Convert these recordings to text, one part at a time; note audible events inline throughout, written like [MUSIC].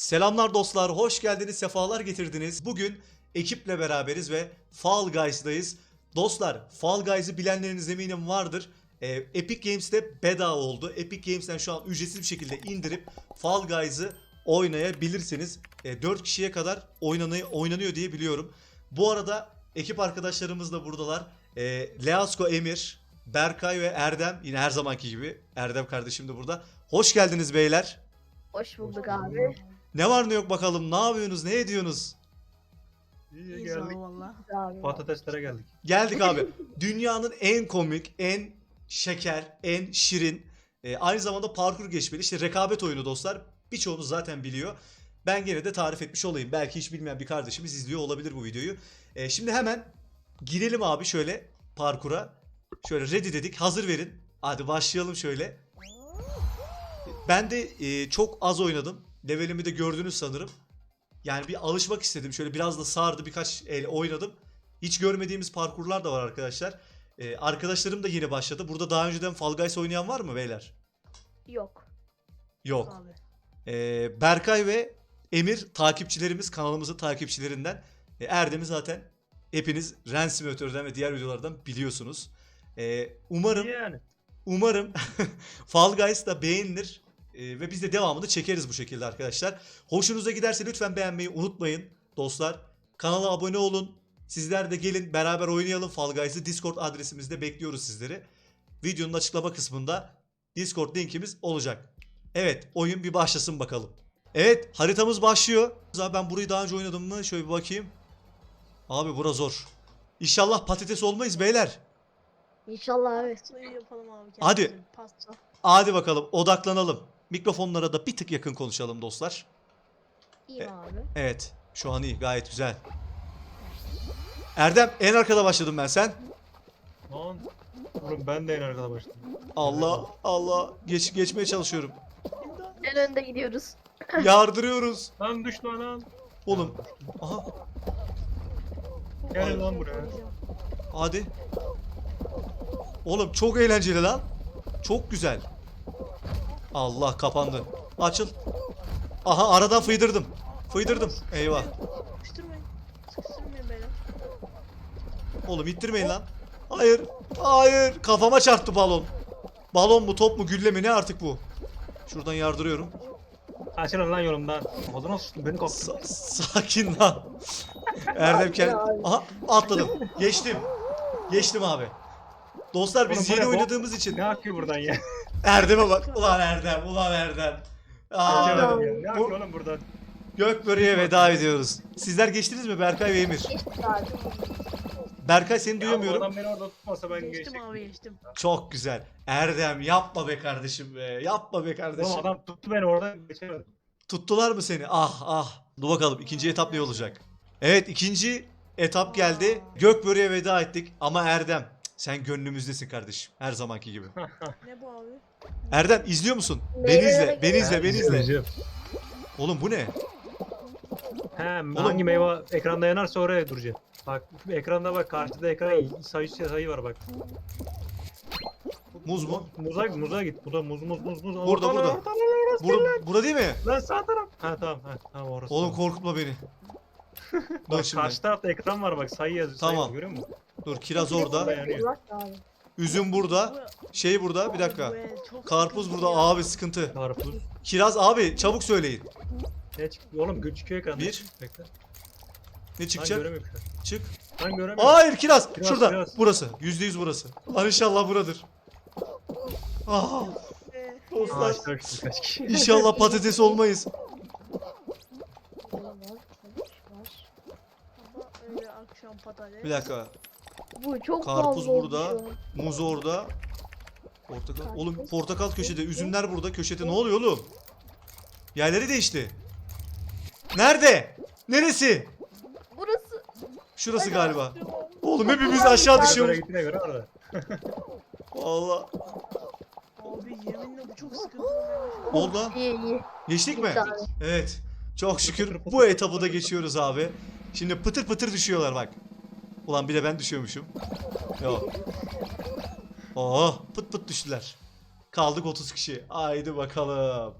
Selamlar dostlar, hoş geldiniz, sefalar getirdiniz. Bugün ekiple beraberiz ve Fall Guys'dayız. Dostlar, Fall Guys'ı bilenleriniz eminim vardır. Ee, Epic Games'te bedava oldu. Epic Games'ten şu an ücretsiz bir şekilde indirip Fall Guys'ı oynayabilirsiniz. 4 kişiye kadar oynanıyor, oynanıyor diye biliyorum. Bu arada ekip arkadaşlarımız da buradalar. Ee, Leasko Emir, Berkay ve Erdem yine her zamanki gibi. Erdem kardeşim de burada. Hoş geldiniz beyler. Hoş bulduk abi. Ne var ne yok bakalım. Ne yapıyorsunuz? Ne ediyorsunuz? İyi İyiyiz geldik. valla. Patateslere geldik. Geldik abi. [LAUGHS] Dünyanın en komik, en şeker, en şirin, e, aynı zamanda parkur geçmeli. İşte rekabet oyunu dostlar. Birçoğunuz zaten biliyor. Ben gene de tarif etmiş olayım. Belki hiç bilmeyen bir kardeşimiz izliyor olabilir bu videoyu. E, şimdi hemen girelim abi şöyle parkura. Şöyle ready dedik. Hazır verin. Hadi başlayalım şöyle. Ben de e, çok az oynadım. Levelimi de gördünüz sanırım. Yani bir alışmak istedim. Şöyle biraz da sardı birkaç el oynadım. Hiç görmediğimiz parkurlar da var arkadaşlar. Ee, arkadaşlarım da yeni başladı. Burada daha önceden Fall Guys oynayan var mı beyler? Yok. Yok. Abi. Ee, Berkay ve Emir takipçilerimiz kanalımızın takipçilerinden. Ee, Erdem'i zaten hepiniz Ren Simulator'dan ve diğer videolardan biliyorsunuz. Ee, umarım Yani. Umarım [LAUGHS] Fall Guys da beğenilir e, ve biz de devamını çekeriz bu şekilde arkadaşlar. Hoşunuza giderse lütfen beğenmeyi unutmayın dostlar. Kanala abone olun. Sizler de gelin beraber oynayalım Fall Guys'ı. Discord adresimizde bekliyoruz sizleri. Videonun açıklama kısmında Discord linkimiz olacak. Evet oyun bir başlasın bakalım. Evet haritamız başlıyor. Abi ben burayı daha önce oynadım mı? Şöyle bir bakayım. Abi bura zor. İnşallah patates olmayız beyler. İnşallah abi. Hadi. Hadi bakalım odaklanalım. Mikrofonlara da bir tık yakın konuşalım dostlar. İyiyim E- abi. Evet şu an iyi gayet güzel. Erdem en arkada başladım ben sen. Lan. Oğlum ben de en arkada başladım. Allah Allah geç geçmeye çalışıyorum. En önde gidiyoruz. [LAUGHS] Yardırıyoruz. Lan düş lan lan. Oğlum aha Gel lan buraya. hadi. Oğlum çok eğlenceli lan. Çok güzel. Allah kapandı. Açıl. Aha aradan fıydırdım. Fıydırdım. Eyvah. Sıkıştırmayın. Oğlum ittirmeyin lan. Hayır. Hayır. Kafama çarptı balon. Balon mu top mu gülle mi ne artık bu? Şuradan yardırıyorum. Açılın lan yolumdan. Sıçtın beni kaptın. Sa- sakin lan. Erdem kend... [LAUGHS] Aha atladım. Geçtim. Geçtim abi. Dostlar biz Oğlum bu yeni ne bu? oynadığımız için Ne akıyor buradan ya? [LAUGHS] Erdem'e bak. Ulan Erdem, ulan Erdem. Aa, Geçemedim ya. Ne bu- akıyor oğlum buradan? Gökbörü'ye veda ediyoruz. Sizler geçtiniz mi Berkay ve Emir? Abi. Berkay seni Ya bu duyamıyorum. adam beni orada tutmasa ben Geçtim geçecektim. abi geçtim. Çok güzel. Erdem yapma be kardeşim be. Yapma be kardeşim. Oğlum adam tuttu beni orada geçemedim. Tuttular mı seni? Ah ah. Dur bakalım ikinci etap ne olacak? Evet ikinci etap geldi. Gökbörü'ye veda ettik ama Erdem sen gönlümüzdesin kardeşim. Her zamanki gibi. [LAUGHS] Ne bu abi? Erdem izliyor musun? Beni Meyvelere izle, beni izle, beni izle. Oğlum bu ne? He, hangi meyve ekranda yanarsa oraya duracaksın. Bak ekranda bak karşıda ekran sayı sayı var bak. Muz mu? Muza muza git. Bu da muz muz muz muz. Burada, Ortalar, burada. ortalar, orası Bura, lan. bura değil mi? Lan sağ taraf. Ha tamam ha tamam orası. Oğlum tamam. korkutma beni. [LAUGHS] Bak şimdi. karşı tarafta ekran var bak sayı yazıyor. Tamam. Sayı, görüyor musun? Dur kiraz orada. Üzüm burada. Şey burada. Bir dakika. Karpuz burada. Abi sıkıntı. Karpuz. Kiraz abi çabuk söyleyin. Ne çıktı? Oğlum gözüküyor ekranda. Bir. Bekle. Ne çıkacak? Çık. Lan göremiyorum. Hayır kiraz. Kiraz, Şurada. kiraz. Burası. Yüzde yüz burası. Lan inşallah buradır. Ah, dostlar. İnşallah patates olmayız. Var, var, var. Ama öyle akşam patates. Bir dakika. Bu çok Karpuz fazla burada. an. Muz orada. Portakal. Karpuz. Oğlum portakal köşede. Üzümler burada. Köşede. Ne oluyor oğlum? Yerleri değişti. Nerede? Neresi? Burası. Şurası galiba. Oğlum hepimiz aşağı düşüyoruz. gittiğine göre orada. Allah. Abi yeminle bu çok sıkıntı olmaya başladı. Oldu lan. İyi iyi. Geçtik mi? Evet. Çok şükür bu etabı da geçiyoruz abi. Şimdi pıtır pıtır düşüyorlar bak. Ulan bir de ben düşüyormuşum. Yok. Oh pıt pıt düştüler. Kaldık 30 kişi. Haydi bakalım.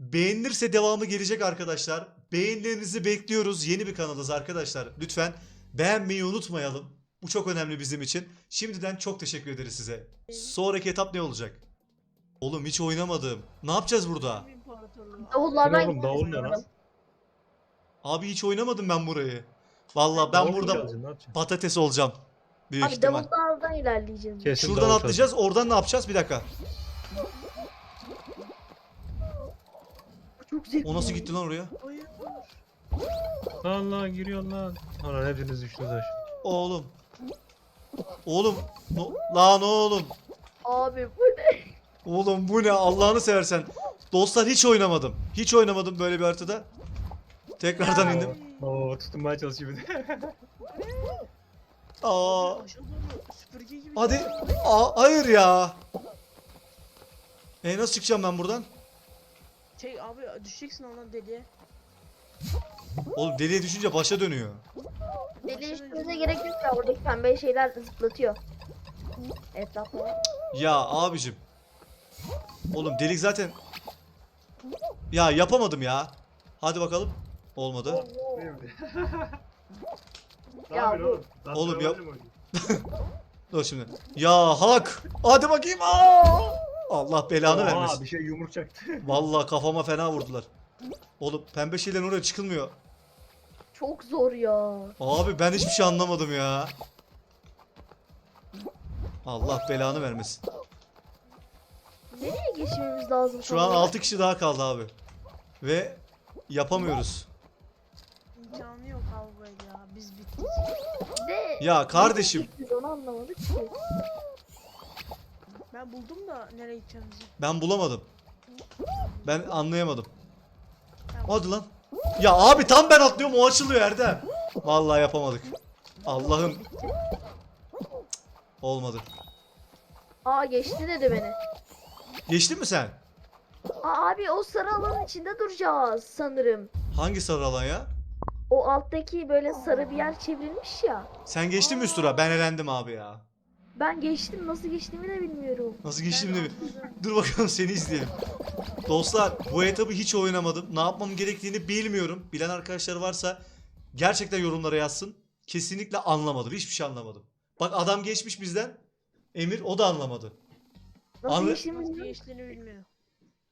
Beğenilirse devamı gelecek arkadaşlar. Beğenilerinizi bekliyoruz. Yeni bir kanalız arkadaşlar. Lütfen beğenmeyi unutmayalım. Bu çok önemli bizim için. Şimdiden çok teşekkür ederiz size. Sonraki etap ne olacak? Oğlum hiç oynamadım. Ne yapacağız burada? Davullardan Oğlum, davul gidiyoruz ne lan? sanırım. Abi hiç oynamadım ben burayı. Vallahi ben mu burada çalacaksın, ne yapacaksın? patates olacağım. Büyük Abi ihtimal. davullardan ilerleyeceğiz. Kesin Şuradan davul atlayacağız. Oradan ne yapacağız? Bir dakika. Çok zevkli. O nasıl gitti lan oraya? Lan lan giriyor lan. Lan hepiniz düştünüz aşağı. Oğlum. Oğlum. No, lan oğlum. Abi bu ne? Oğlum bu ne Allah'ını seversen. Dostlar hiç oynamadım. Hiç oynamadım böyle bir haritada. Tekrardan indim. Oo tutunmaya çalışıyor bir de. [LAUGHS] Aa. Süpürge gibi. Hadi. Aa, hayır ya. E nasıl çıkacağım ben buradan? Şey abi düşeceksin ondan deliye. Oğlum deliye düşünce başa dönüyor. Deli işimize gerek yok ya oradaki pembe şeyler zıplatıyor. Etrafta. Ya abicim. Oğlum delik zaten. Ya yapamadım ya. Hadi bakalım. Olmadı. [LAUGHS] Ya bu- Oğlum ya- [LAUGHS] Dur şimdi. Ya hak. Hadi bakayım. Aa! Allah belanı vermesin. bir şey yumruk çaktı. [LAUGHS] Vallahi kafama fena vurdular. Oğlum pembe şeylerin oraya çıkılmıyor. Çok zor ya. Abi ben hiçbir şey anlamadım ya. Allah belanı vermesin. Nereye geçmemiz lazım? Şu an 6 kişi daha kaldı abi. Ve yapamıyoruz. Biz bittik. De, Ya kardeşim Biz onu anlamadık ki. Ben buldum da nereye gideceğimizi. ben bulamadım. Ben anlayamadım. Hadi lan. Ya abi tam ben atlıyorum o açılıyor Erdem. Vallahi yapamadık. Allah'ım. Cık, Olmadı. Aa geçti dedi beni. Geçtin mi sen? Aa, abi o sarı alanın içinde duracağız sanırım. Hangi sarı alan ya? O alttaki böyle sarı bir yer çevrilmiş ya. Sen geçtin mi üst tura? Ben elendim abi ya. Ben geçtim nasıl geçtiğimi de bilmiyorum. Nasıl geçtim de. [LAUGHS] Dur bakalım seni izleyelim. Dostlar bu etabı hiç oynamadım. Ne yapmam gerektiğini bilmiyorum. Bilen arkadaşlar varsa gerçekten yorumlara yazsın. Kesinlikle anlamadım. Hiçbir şey anlamadım. Bak adam geçmiş bizden. Emir o da anlamadı. Nasıl Anla- geçtiğimizi Nasıl geçtiğini bilmiyor.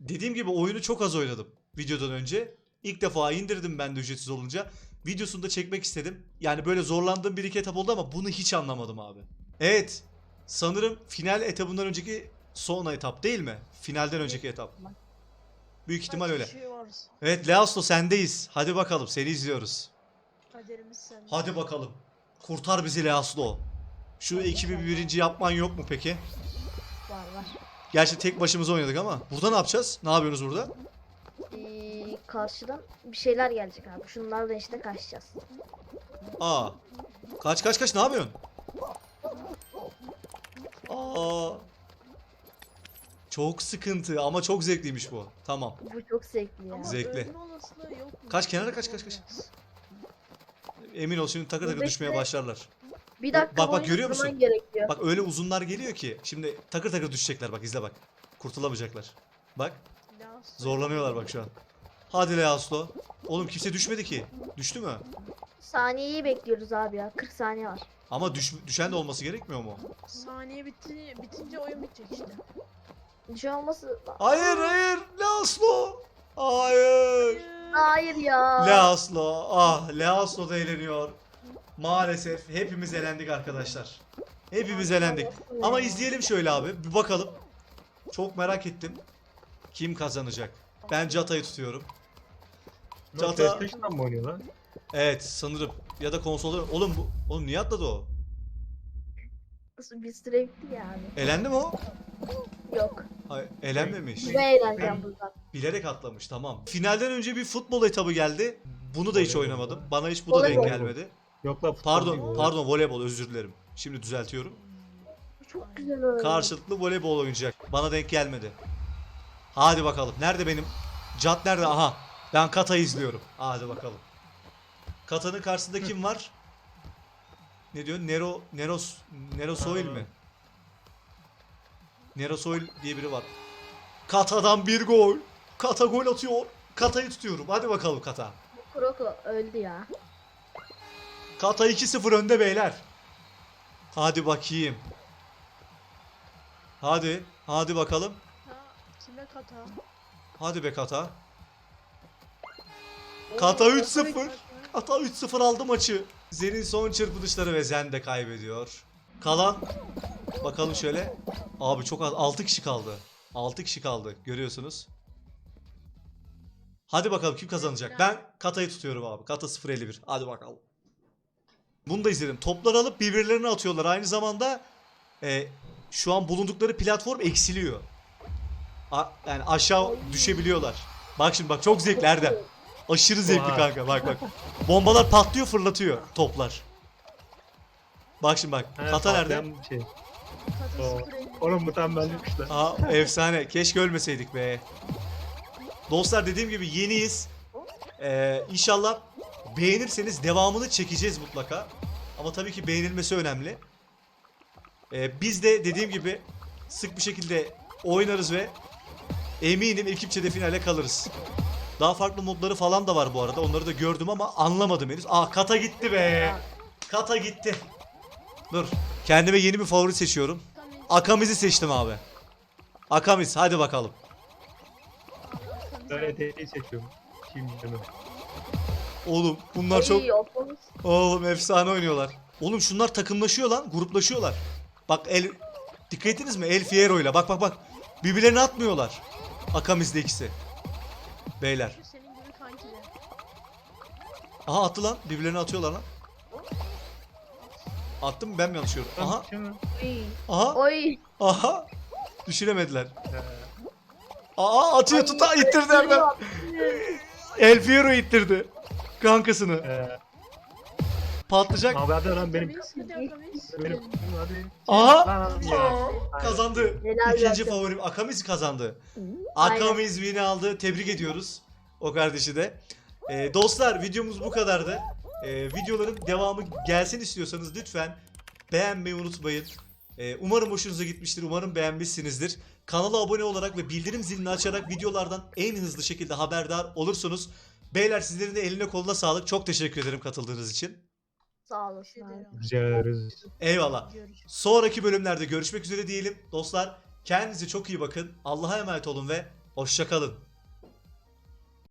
Dediğim gibi oyunu çok az oynadım videodan önce. İlk defa indirdim ben de ücretsiz olunca. Videosunu da çekmek istedim. Yani böyle zorlandığım bir iki etap oldu ama bunu hiç anlamadım abi. Evet. Sanırım final etabından önceki son etap değil mi? Finalden önceki etap. Büyük ihtimal öyle. Evet Leaslo sendeyiz. Hadi bakalım seni izliyoruz. Kaderimiz. Hadi bakalım. Kurtar bizi Leaslo. Şu ekibi bir birinci yapman yok mu peki? var var. Gerçi tek başımıza oynadık ama. Burada ne yapacağız? Ne yapıyorsunuz burada? Ee, karşıdan bir şeyler gelecek abi. Şunlardan işte kaçacağız. Aa. Kaç kaç kaç ne yapıyorsun? Aa. Çok sıkıntı ama çok zevkliymiş bu. Tamam. Bu çok zevkli ya. Zevkli. ölme olasılığı yok mu? Kaç kenara, kaç, kaç, kaç. Emin ol şimdi takır takır Buradaki- düşmeye başlarlar. Bir dakika Bak, bak, boyunca görüyor durman musun? gerekiyor. Bak öyle uzunlar geliyor ki şimdi takır takır düşecekler bak izle bak. Kurtulamayacaklar. Bak zorlanıyorlar bak şu an. Hadi Leaslo. Oğlum kimse düşmedi ki. Düştü mü? Saniyeyi bekliyoruz abi ya. 40 saniye var. Ama düş, düşen de olması gerekmiyor mu? Saniye bitti, bitince oyun bitecek işte. Bir şey olması... Hayır hayır Leaslo. Hayır. Hayır ya. Leaslo. Ah Leaslo da eğleniyor. Maalesef hepimiz elendik arkadaşlar. Hepimiz elendik. Ama izleyelim şöyle abi. Bir bakalım. Çok merak ettim. Kim kazanacak? Ben Cata'yı tutuyorum. Çata- PlayStation'dan mı oynuyor lan? Evet sanırım. Ya da konsolda. Oğlum bu. Oğlum niye atladı o? Bir süre bitti yani. Elendi mi o? Yok. Hayır, elenmemiş. Ben eğleneceğim buradan. Bilerek atlamış tamam. Finalden önce bir futbol etabı geldi. Bunu da hiç Voleybol. oynamadım. Bana hiç bu da denk Voleybol. gelmedi. Yok lan futbol Pardon, pardon voleybol özür dilerim. Şimdi düzeltiyorum. Bu çok güzel oyun. Karşılıklı voleybol oynayacak. Bana denk gelmedi. Hadi bakalım. Nerede benim? Cat nerede? Aha. Ben Kata'yı izliyorum. Hadi bakalım. Kata'nın karşısında kim var? Ne diyor? Nero Neros Nero Soil Aa. mi? Nero Soil diye biri var. Kata'dan bir gol. Kata gol atıyor. Kata'yı tutuyorum. Hadi bakalım Kata. Kroko öldü ya. Kata 2-0 önde beyler. Hadi bakayım. Hadi. Hadi bakalım. Kata? Hadi be Kata. Kata 3-0. Kata 3-0 aldı maçı. Zen'in son çırpınışları ve Zen de kaybediyor. Kalan bakalım şöyle. Abi çok az 6 kişi kaldı. 6 kişi kaldı görüyorsunuz. Hadi bakalım kim kazanacak? Ben Kata'yı tutuyorum abi. Kata 0-51. Hadi bakalım. Bunu da izledim. Toplar alıp birbirlerine atıyorlar. Aynı zamanda e, şu an bulundukları platform eksiliyor. A- yani aşağı düşebiliyorlar. Bak şimdi bak çok zevkli Erdem. Aşırı zevkli Oha. kanka bak bak. Bombalar patlıyor fırlatıyor toplar. Bak şimdi bak. He, Kata nerede? patlayan Şey. Kata Oo. 050. Oğlum lan. Aa efsane. Keşke ölmeseydik be. Dostlar dediğim gibi yeniyiz. Ee, inşallah beğenirseniz devamını çekeceğiz mutlaka. Ama tabii ki beğenilmesi önemli. Ee, biz de dediğim gibi sık bir şekilde oynarız ve eminim ekipçe de finale kalırız. Daha farklı modları falan da var bu arada. Onları da gördüm ama anlamadım henüz. Aa kata gitti be. Kata gitti. Dur. Kendime yeni bir favori seçiyorum. Akamiz'i seçtim abi. Akamiz hadi bakalım. Ben ET'yi seçiyorum. Kim. Oğlum bunlar çok oğlum efsane oynuyorlar. Oğlum şunlar takımlaşıyor lan, gruplaşıyorlar. Bak el dikkat ettiniz mi? El Fierro ile. Bak bak bak. Birbirlerini atmıyorlar. Akamiz'de ikisi. Beyler. Senin gibi kankiler. Aha attı lan. Birbirlerini atıyorlar lan. Attım mı ben mi yanlış gördüm? Aha. İyi. Aha. Oy. Aha. Düşüremediler. Ee, Aa atıyor tuta ittirdi Erdem. El Fierro ittirdi. Kankasını. Patlayacak. Abi hadi lan benim. Benim. Hadi. Aha. Lan ya. Kazandı. Helal İkinci olsun. favorim Akamiz kazandı. Akamiz win'i aldı. Tebrik ediyoruz. O kardeşi de. Ee, dostlar videomuz bu kadardı. Ee, videoların devamı gelsin istiyorsanız lütfen beğenmeyi unutmayın. Ee, umarım hoşunuza gitmiştir. Umarım beğenmişsinizdir. Kanala abone olarak ve bildirim zilini açarak videolardan en hızlı şekilde haberdar olursunuz. Beyler sizlerin de eline koluna sağlık. Çok teşekkür ederim katıldığınız için. Sağ olasın abi. Rica ederiz. Eyvallah. Görüşürüz. Sonraki bölümlerde görüşmek üzere diyelim. Dostlar kendinize çok iyi bakın. Allah'a emanet olun ve hoşçakalın.